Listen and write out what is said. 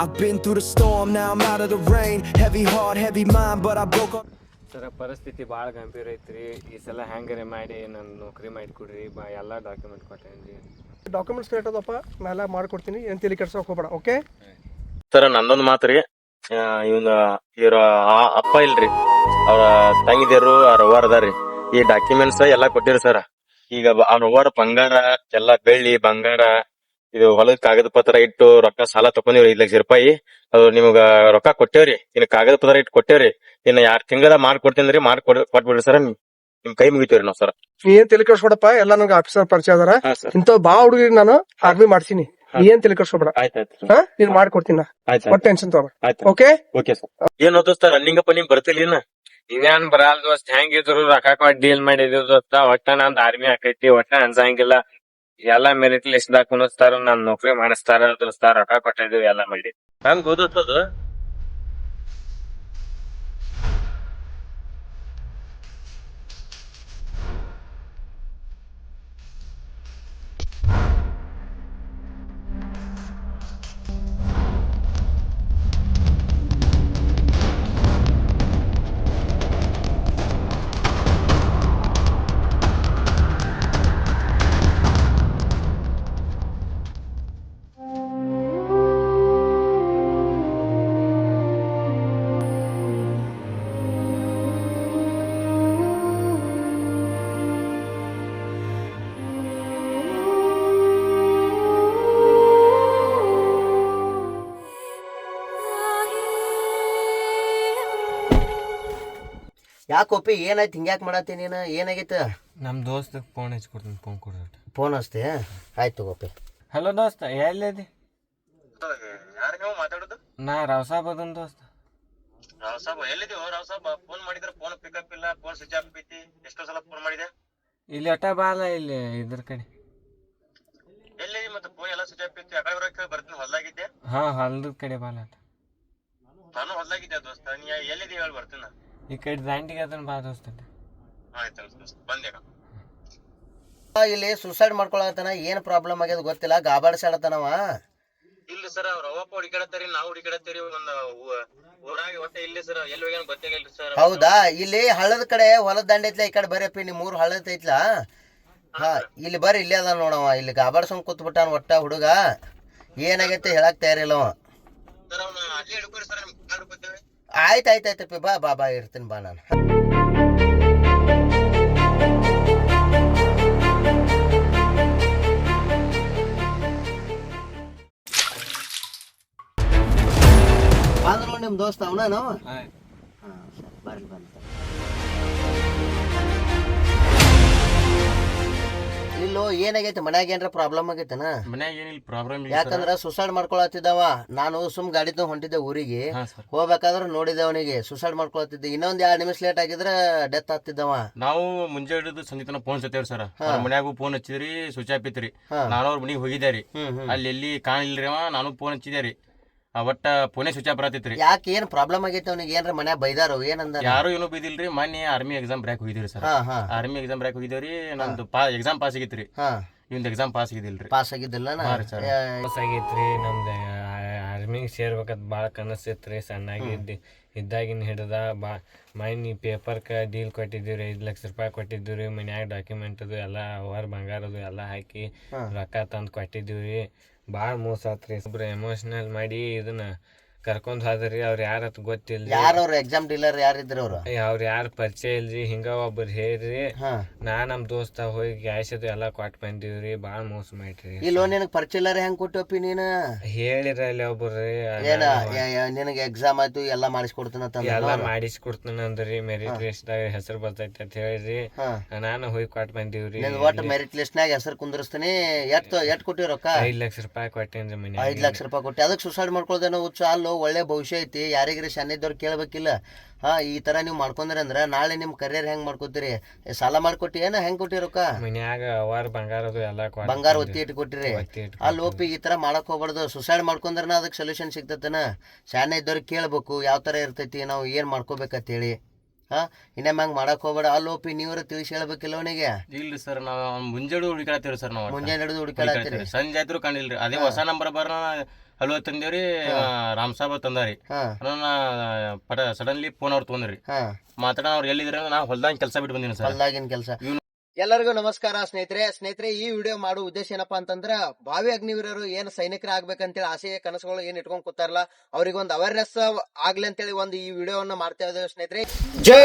I've been through the storm, now I'm out of the rain. Heavy heart, heavy mind, but I broke up. ಸರ ಪರಿಸ್ಥಿತಿ ಭಾಳ ಗಂಭೀರ ಐತ್ರಿ. ಈ ಸಲ ಹ್ಯಾಂಗರೆ ಮಾಡಿ ನನ್ನ ನೌಕರಿ ಮಾಡಿ ಕೊಡ್ರಿ ಬಾ ಎಲ್ಲ ಡಾಕ್ಯುಮೆಂಟ್ ಕೊಟ್ಟೇನ್ರಿ ಡಾಕ್ಯುಮೆಂಟ್ಸ್ ಕರೆಕ್ಟ್ ಅದಪ್ಪ ನಾನೆಲ್ಲ ಮಾಡ್ಕೊಡ್ತೀನಿ ಏನು ತಲೆ ಕೆಡ್ಸೋಕೆ ಹೋಗ್ಬೇಡ ಓಕೆ ಸರ ನಂದೊಂದು ಮಾತ್ರಿ ಇವನ ಇವ್ರ ಆ- ಅಪ್ಪ ಇಲ್ರಿ. ಅವ್ರ ತಂಗಿದೇರು ಅವ್ರ ಅವ್ವಾರ ಅದಾರಿ ಈ ಡಾಕ್ಯುಮೆಂಟ್ಸ್ ಎಲ್ಲಾ ಕೊಟ್ಟಿರಿ ಸರ್. ಈಗ ಬ- ಅವ್ರ ಅವ್ವಾರ ಬಂಗಾರ ಎಲ್ಲಾ ಬೆಳ್ಳಿ ಬಂಗಾರ ಇದು ಹೊಲದ ಕಾಗದ ಪತ್ರ ಇಟ್ಟು ರೊಕ್ಕ ಸಾಲ ತಕೊಂಡಿವ್ರಿ ಐದ್ ಲಕ್ಷ ರೂಪಾಯಿ ಅದು ನಿಮಗ ರೊಕ್ಕ ಕೊಟ್ಟೇವ್ರಿ. ಇನ್ನು ಕಾಗದ ಪತ್ರ ಇಟ್ಟು ಕೊಟ್ಟೇವ್ರಿ. ಇನ್ನ ಯಾರ್ ತಿಂಗಳ ಮಾಡ್ಕೊಡ್ತೀನಿ ಮಾಡಿ ಕೊಟ್ಬಿಡ್ರಿ ಸರ್. ನಿಮ್ ಕೈ ಮುಗಿತೀವ್ರಿ ನಾವ್ ಸರ್. ನೀ ಏನ್ ತಲೆ ಕೆಡ್ಸ್ಕೊಡಪ್ಪ? ಎಲ್ಲ ನಂಗೆ ಆಫೀಸರ್ ಪರಿಚಯ ಅದಾರ. ಇಂತ ಬಾ ಹುಡುಗಿ ನಾನು ಆರ್ಮಿ ಮಾಡ್ತೀನಿ. ನೀ ಏನ್ ತಲೆ ಕೆಡ್ಸ್ಕೊಬೇಡ. ಆಯ್ತಾಯ್ತು ಹಾ? ನೀನ್ ಮಾಡ್ಕೊಡ್ತೀನಿ ನಾ ಆಯ್ತು ಒಟ್ಟು ಟೆನ್ಷನ್ ತಗೋ. Okay okay sir. ಏನ್ ಓದಿಸ್ತಾರ ರನ್ನಿಂಗ್ ಅಪ್ಪ ನಿಮ್ ಬರ್ತಿಲ್ಲ ಇನ್ನೇನ್ ಬರಲ್ ದೋಸ್ತ್ ಹೆಂಗಿದ್ರು ರೊಕ್ಕ ಕೊಟ್ಟು ಡೀಲ್ ಮಾಡಿದ್ರು ದೋಸ್ತ ಒಟ್ಟ ನಂದ್ ಆರ್ಮಿ ಹಾಕೈತಿ ಒಟ್ಟ ಅನ್ಸಂಗಿಲ್ಲ. ಎಲ್ಲ ಮೆರಿಟ್ ಲಿಸ್ಟ್ ದಾಗ ಕುಣಿಸ್ತಾರ ನಾನ್ ನೌಕರಿ ಮಾಡಿಸ್ತಾರ ದೋಸ್ತ ರೊಕ್ಕ ಕೊಟ್ಟಿದ್ವಿ ಎಲ್ಲ ಮಾಡಿ. ಹಂಗ ಓದಿಸ್ತದ ಯಾಕೋಪಿ ಏನಾಯ್ತು? ಹಿಂಗ್ಯಾಕ್ ಮಾಡತ್ತಿ ನೀನು? ಏನಾಗೈತೆ? ನಮ್ಮ ದೋಸ್ತ ಫೋನ್ ಹಚ್ಕೊಡ್ತೀನಿ ಫೋನ್ ಕೊಡ್ರಿ ಫೋನ್ ಹಚ್ತೆ ಆಯ್ತು ಗೋಪಿ ಹಲೋ ದೋಸ್ತ ಎಲ್ಲಿದೆ ಯಾರ ನೀವು ಮಾತಾಡೋದು ನಾ ರಾವ್ ಸಾಬ್ ಅದನ್ ದೋಸ್ತ. ರಾವ್ ಸಾಬ್ ಎಲ್ಲಿದೀವೋ ರಾವ್ ಸಾಬ್ ಫೋನ್ ಮಾಡಿದ್ರೆ ಫೋನ್ ಪಿಕಪ್ ಇಲ್ಲ ಫೋನ್ ಸ್ವಿಚ್ ಆಫ್ ಐತಿ. ಎಷ್ಟೋ ಸಲ ಫೋನ್ ಮಾಡಿದೆ. ಇಲ್ಲಿ ಅಟ ಬಾಲ ಇಲ್ಲಿ ಇದ್ರ ಕಡೆ. ಎಲ್ಲಿ ಮತ್ತೆ ಫೋನ್ ಎಲ್ಲ ಸ್ವಿಚ್ ಆಫ್ ಇತ್ತು ಯಾಕಡೆ ಬರೋಕೆ ಬರ್ತೀನಿ ಹೊಲ್ದಾಗಿದ್ದೆ. ಹಾ ಹೊಲ್ದ ಕಡೆ ಬಾಲ ಅಂತ ನಾನು ಹೊಲ್ದಾಗಿದ್ದೆ ದೋಸ್ತ ನೀ ಎಲ್ಲಿದ್ದೀವಿ ಹೇಳಿ ಬರ್ತೀನಿ. ನಾನು. ಈ ಕಡೆ ದಾಂಡಿಗೆ ಅದನ್ ಬಾ ಇಲ್ಲಿ ಸುಸೈಡ್ ಮಾಡ್ಕೊಳತನ ಏನ್ ಪ್ರಾಬ್ಲಮ್ ಆಗ್ಯದ ಗೊತ್ತಿಲ್ಲ? ಗಾಬಾಡ್ಸಾಡತನವ ಇಲ್ಲ ಸರ್ ಅವ್ರ ಅವಪ್ಪ ಹುಡುಕಾಡತ್ತೀರಿ ನಾವು ಹುಡುಕಾಡತ್ತೀರಿ ಒಂದು ಊರಾಗ ಒಟ್ಟೆ ಇಲ್ಲಿ ಸರ್ ಎಲ್ಲಿ ಹೋಗ್ಯಾನ ಗೊತ್ತಿಲ್ಲ ಸರ್. ಹೌದಾ? ಇಲ್ಲಿ ಹಳ್ಳದ ಕಡೆ ಹೊಲದ ದಂಡ ಐತ್ಲ ಈ ಕಡೆ ಬರೀಪಿ ನಿಮ್ ಊರ್ ಹಳ್ಳದ ಐತ್ಲ? ಹಾ ಇಲ್ಲಿ ಬರ್ರಿ ಇಲ್ಲೇ ಅದ ನೋಡವ ಇಲ್ಲಿ ಗಾಬಾಡ್ಸೊಂಡ್ ಕೂತ್ಬಿಟ್ಟಾನ ಒಟ್ಟ ಹುಡುಗ. ಏನಾಗೈತೆ ಹೇಳಕ್ ತಯಾರಿಲ್ಲ ಅವ. ಸರ್ ಅವ್ನ ಅಲ್ಲಿ ಹಿಡ್ಕೊರಿ ಸರ್ ನಿಮ್ ಕಾರ್ ಹಿಡ್ಕೊತೇವೆ ಆಯ್ತು ಆಯ್ತು ಆಯ್ತಪ್ಪಿ ಬಾ ಬಾ ಬಾ ಇರ್ತೀನಿ ಬಾ ನಾನು. ಬಂದ್ರು ನಿಮ್ ದೋಸ್ತ ಅವನ ನಾವು ಬರ್ಲಿ ಬಂತ ಏನಾಗೈತೆ? ಮನ್ಯಾಗ ಏನ್ರ ಪ್ರಾಬ್ಲಮ್ ಆಗೈತನ? ಮನ್ಯಾಗ ಏನಿಲ್ಲ ಪ್ರಾಬ್ಲಮ್ ಯಾಕಂದ್ರ ಸುಸೈಡ್ ಮಾಡ್ಕೊಳತ್ತಿದ್ದವ. ನಾನು ಸುಮ್ ಗಾಡಿ ತಗೊಂಡ್ ಹೊಂಟಿದ್ದೆ ಊರಿಗೆ. ಹಾ ಸರ್. ಹೋಗ್ಬೇಕಾದ್ರೆ ನೋಡಿದೆ ಅವನಿಗೆ ಸುಸೈಡ್ ಮಾಡ್ಕೊಳತ್ತಿದ್ದೆ. ಇನ್ನೊಂದ್ ಎರಡ್ ನಿಮಿಷ ಲೇಟ್ ಆಗಿದ್ರೆ ಡೆತ್ ಆಗ್ತಿದ್ದವ. ನಾವು ಮುಂಜೆ ಹಿಡಿದು ಸಂಜೆ ತನಕ ಫೋನ್ ಸತ್ತೇವ್ರಿ ಸರ್ ಅವ್ರ ಮನ್ಯಾಗೂ ಫೋನ್ ಹಚ್ಚಿದ್ರಿ ಸ್ವಿಚ್ ಆಫ್ ಇತ್ರಿ ಹಾ. ನಾನು ಅವ್ರ ಮನಿಗೆ ಹೋಗಿದ್ದೆ ರೀ ಹ್ಮ್ ಹ್ಮ್. ಅಲ್ಲಿ ಎಲ್ಲಿ ಕಾಣಿಲ್ರಿ ಅವ ನಾನು ಫೋನ್ ಹಚ್ಚಿದೆ ರೀ ಆ ಒಟ್ಟ ಪುಣೆ ಸ್ವಿಚ್ ಆಫ್ ಬರತೈತ್ರಿ ಯಾಕೆ ಏನ್ ಪ್ರಾಬ್ಲಮ್ ಆಗೈತೆ ಅವ್ನಿಗೆ? ಏನ್ರ ಮನ್ಯಾಗ ಬೈದಾರು ಏನಂದ ಯಾರು ಏನು ಬೈದಿಲ್ರಿ ಮೊನ್ನೆ ಆರ್ಮಿ ಎಕ್ಸಾಮ್ ಬ್ರ್ಯಾಕ್ ಹೋಗಿದ್ರಿ ಸರ್. ಹಾ ಹಾ. ಆರ್ಮಿ ಎಕ್ಸಾಮ್ ಬ್ರ್ಯಾಕ್ ಹೋಗಿದ್ದೇವ್ರಿ ನಂದು ಪಾ ಎಕ್ಸಾಮ್ ಪಾಸ್ ಆಗಿತ್ರಿ. ಹಾ. ಇವಂದ್ ಎಕ್ಸಾಮ್ ಪಾಸ್ ಆಗಿದಿಲ್ರಿ ಪಾಸ್ ಆಗಿದ್ದಿಲ್ಲ ಹಾ ರೀ sir. ಪಾಸ್ ಆಗೈತ್ರಿ ನಮ್ದು ಆರ್ಮಿಗೆ ಸೇರ್ಬೇಕಂತ ಭಾಳ ಕನಸಿತ್ರಿ ಸಣ್ಣಾಗಿ ಇದ್ದಾಗಿನ ಹಿಡ್ದ ಬಾ ಮೈನಿ ಪೇಪರ್ಕ ಡೀಲ್ ಕೊಟ್ಟಿದ್ದೀವಿ ರೀ ಐದು ಲಕ್ಷ ರೂಪಾಯಿ ಕೊಟ್ಟಿದ್ದೀವಿ ರೀ ಮನ್ಯಾಗ ಡಾಕ್ಯುಮೆಂಟ್ ಅದು ಎಲ್ಲ ಹೊರ ಬಂಗಾರದು ಎಲ್ಲ ಹಾಕಿ. ರೊಕ್ಕ ತಂದು ಕೊಟ್ಟಿದ್ದೀವಿ ರೀ ಭಾಳ ಮೋಸ ಆತ್ರಿ. ಒಬ್ರು ಎಮೋಷ್ನಲ್ ಮಾಡಿ ಇದನ್ನ ಕರ್ಕೊಂಡ್ ಹೋದ್ರಿ ಅವ್ರ ಯಾರ ಗೊತ್ತಿಲ್ಲ ಯಾರು ಅವ್ರ ಎಕ್ಸಾಮ್ ಡೀಲರ್ ಯಾರಿದ್ರು ಅವ್ರು? ಅವ್ರ ಯಾರು ಪರಿಚಯ ಇಲ್ರಿ ಹಿಂಗ ಒಬ್ರು ಹೇಳ್ರಿ. ಹಾ. ನಾ ನಮ್ ದೋಸ್ತ ಹೋಗಿ ಗ್ಯಾಸ್ ಅದು ಕೊಟ್ ಬಂದಿವ್ರಿ ಭಾಳ ಮೋಸ ಮಾಡ್ರಿ. ಇಲ್ಲೋ ನಿನಗ್ ಪರಿಚಯ ಇಲ್ಲಾರ ಹೆಂಗ್ ಕೊಟ್ಟಪ್ಪಿ ನೀನು? ಹೇಳಿರಲ್ಲ ಒಬ್ರು. ಏನ ಯ- ಯ- ನಿನಗೆ ಎಕ್ಸಾಮ್ ಆಯ್ತು ಎಲ್ಲ ಮಾಡಿಸ್ಕೊಡ್ತೀನಂತ ಎಲ್ಲಾ ಮಾಡಿಸ್ಕೊಡ್ತಾನ ಅಂದ್ರಿ ಮೆರಿಟ್ ಲಿಸ್ಟ್ ದಾಗ ಹೆಸರು ಬರ್ತೈತಿ ಅಂತ ಹೇಳ್ರಿ. ಹಾ. ನಾನು ಹೋಗಿ ಕೊಟ್ ಬಂದಿವ್ರಿ. ನಿನ್ ಒಟ್ಟು ಮೆರಿಟ್ ಲಿಸ್ಟ್ ನಾಗ ಹೆಸರು ಕುಂದಿರ್ಸ್ತೀನಿ ಎಟ್ ಎಟ್ ಕೊಟ್ಟಿವಿ ರೊಕ್ಕ? ಐದ್ ಲಕ್ಷ ರೂಪಾಯಿ ಕೊಟ್ಟೇನ್ರಿ ಮನ್ಯಾಗ. ಐದ್ ಲಕ್ಷ ರೂಪಾಯಿ ಕೊಟ್ಟಿ ಅದಕ್ಕೆ ಸುಸೈಡ್ ಮಾಡ್ಕೊಳ್ದೇನೋ ಹುಚ್ಚು ಅಲ್ಲೋ? ಒಳ್ಳೆ ಭವಿಷ್ಯ ಐತಿ ಯಾರಿಗ್ರಿ ಸಣ್ಣಿದ್ದವ್ರು ಕೇಳಬೇಕಿಲ್ಲ. ಹಾ ಈ ತರ ನೀವು ಮಾಡ್ಕೊಂಡ್ರಿ ಅಂದ್ರ ನಾಳೆ ನಿಮ್ ಕರಿಯರ್ ಹೆಂಗ್ ಮಾಡ್ಕೊತೀರಿ? ಸಾಲ ಮಾಡ್ಕೊಟ್ಟಿ ಏನ ಹೆಂಗ್ ಕೊಟ್ಟಿ ರೊಕ್ಕ? ಮನ್ಯಾಗ ಅವಾರ ಬಂಗಾರದು ಎಲ್ಲ ಬಂಗಾರ ಒತ್ತಿ ಇಟ್ಟು ಕೊಟ್ಟಿರಿ ಅಲ್ಲಿ ಒಪ್ಪಿ ಈ ತರ ಮಾಡಕ್ ಹೋಗ್ಬಾರ್ದು. ಸುಸೈಡ್ ಮಾಡ್ಕೊಂಡ್ರನ ಅದಕ್ಕೆ ಸೊಲ್ಯೂಷನ್ ಸಿಗ್ತತನ? ಶಾನೆ ಇದ್ದವ್ರಿಗೆ ಕೇಳ್ಬೇಕು ಯಾವ ತರ ಇರ್ತೈತಿ ನಾವು ಏನ್ ಮಾಡ್ಕೋಬೇಕಂತೇಳಿ. ಹಾ ಇನ್ನೊಮ್ಮೆ ಮ್ಯಾಂಗ್ ಮಾಡಕ್ ಹೋಗ್ಬೇಡ. ಅಲ್ಲಿ ಒಪ್ಪಿ ನೀವ್ರ ತಿಳಿಸಿ ಹೇಳ್ಬೇಕಿಲ್ಲ ಅವನಿಗೆ? ಇಲ್ಲ ಸರ್ ನಾವು ಮುಂಜಾನೆ ಹುಡುಕಾಡ್ತೇವ್ರಿ ಸರ್ ನಾವು. ಮುಂಜಾನೆ ಹಿಡಿದು. ಸಂಜೆ ಆಯ್ತು ಕಂಡಿಲ್ರಿ. ಅದೇ ಹೊಸ ನಂಬರ್ ಬರ ಹಲೋ ತಂದೇವ್ರಿ ರಾಮ್ ಸಾಬ್ ತಂದಾರಿ. ಪಟ ಸಡನ್ಲಿ ಫೋನ್ ಅವ್ರು ತಗೊಂಡ್ರಿ. ಮಾತಾಡ ಅವ್ರು ಎಲ್ಲಿದ್ರೆ ನಾ ಹೊಲ್ದಾಗ ಕೆಲಸ ಬಿಟ್ಟು ಬಂದಿನಿ ಸರ್. ಹೊಲ್ದಾಗಿನ ಕೆಲಸ. ಎಲ್ಲರಿಗೂ ನಮಸ್ಕಾರ ಸ್ನೇಹಿತರೆ. ಸ್ನೇಹಿತರೆ ಈ ವಿಡಿಯೋ ಮಾಡೋ ಉದ್ದೇಶ ಏನಪ್ಪಾ ಅಂತಂದ್ರ ಭಾವಿ ಅಗ್ನಿವೀರರು ಏನ್ ಸೈನಿಕರ ಆಗ್ಬೇಕಂತೇಳಿ ಆಸೆ ಕನಸುಗಳು ಏನ್ ಇಟ್ಕೊಂಡ್ ಕೂತಾರಲ್ಲ ಅವ್ರಿಗೊಂದು ಅವೇರ್ನೆಸ್ ಆಗ್ಲಿ ಅಂತೇಳಿ ಒಂದು ಈ ವಿಡಿಯೋವನ್ನ ಮಾಡ್ತಾ ಇದ್ದೇವೆ ಸ್ನೇಹಿತರೆ. ಜೈ